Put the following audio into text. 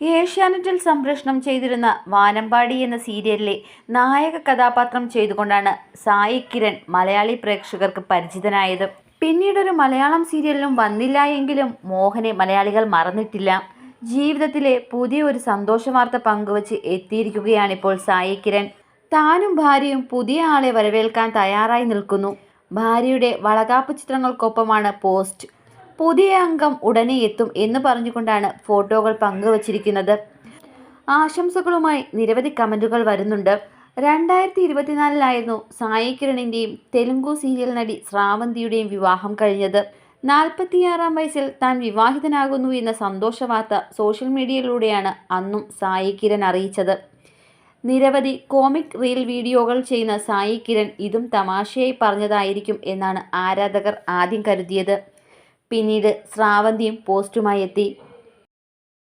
ഏഷ്യാനെറ്റിൽ സംപ്രേഷണം ചെയ്തിരുന്ന വാനമ്പാടി എന്ന സീരിയലിലെ നായക കഥാപാത്രം ചെയ്തുകൊണ്ടാണ് സായി കിരൺ മലയാളി പ്രേക്ഷകർക്ക് പരിചിതനായത്. പിന്നീടൊരു മലയാളം സീരിയലിലും വന്നില്ല എങ്കിലും മോഹനെ മലയാളികൾ മറന്നിട്ടില്ല. ജീവിതത്തിലെ പുതിയ ഒരു സന്തോഷവാർത്ത പങ്കുവച്ച് എത്തിയിരിക്കുകയാണിപ്പോൾ സായി കിരൺ. താനും ഭാര്യയും പുതിയ ആളെ വരവേൽക്കാൻ തയ്യാറായി നിൽക്കുന്നു. ഭാര്യയുടെ വളകാപ്പ് ചിത്രങ്ങൾക്കൊപ്പമാണ് പോസ്റ്റ്. പുതിയ അംഗം ഉടനെ എത്തും എന്ന് പറഞ്ഞുകൊണ്ടാണ് ഫോട്ടോകൾ പങ്കുവച്ചിരിക്കുന്നത്. ആശംസകളുമായി നിരവധി കമന്റുകൾ വരുന്നുണ്ട്. രണ്ടായിരത്തി ഇരുപത്തിനാലിലായിരുന്നു സായി കിരണിന്റെയും തെലുങ്കു സീരിയൽ നടി ശ്രാവന്തിയുടെയും വിവാഹം കഴിഞ്ഞത്. നാൽപ്പത്തിയാറാം വയസ്സിൽ താൻ വിവാഹിതനാകുന്നു എന്ന സന്തോഷ വാർത്ത സോഷ്യൽ മീഡിയയിലൂടെയാണ് അന്നും സായി കിരൺ അറിയിച്ചത്. നിരവധി കോമിക് റീൽ വീഡിയോകൾ ചെയ്യുന്ന സായി കിരൺ ഇതും തമാശയായി പറഞ്ഞതായിരിക്കും എന്നാണ് ആരാധകർ ആദ്യം കരുതിയത്. പിന്നീട് സ്രാവന്തിയും പോസ്റ്റുമായി എത്തി.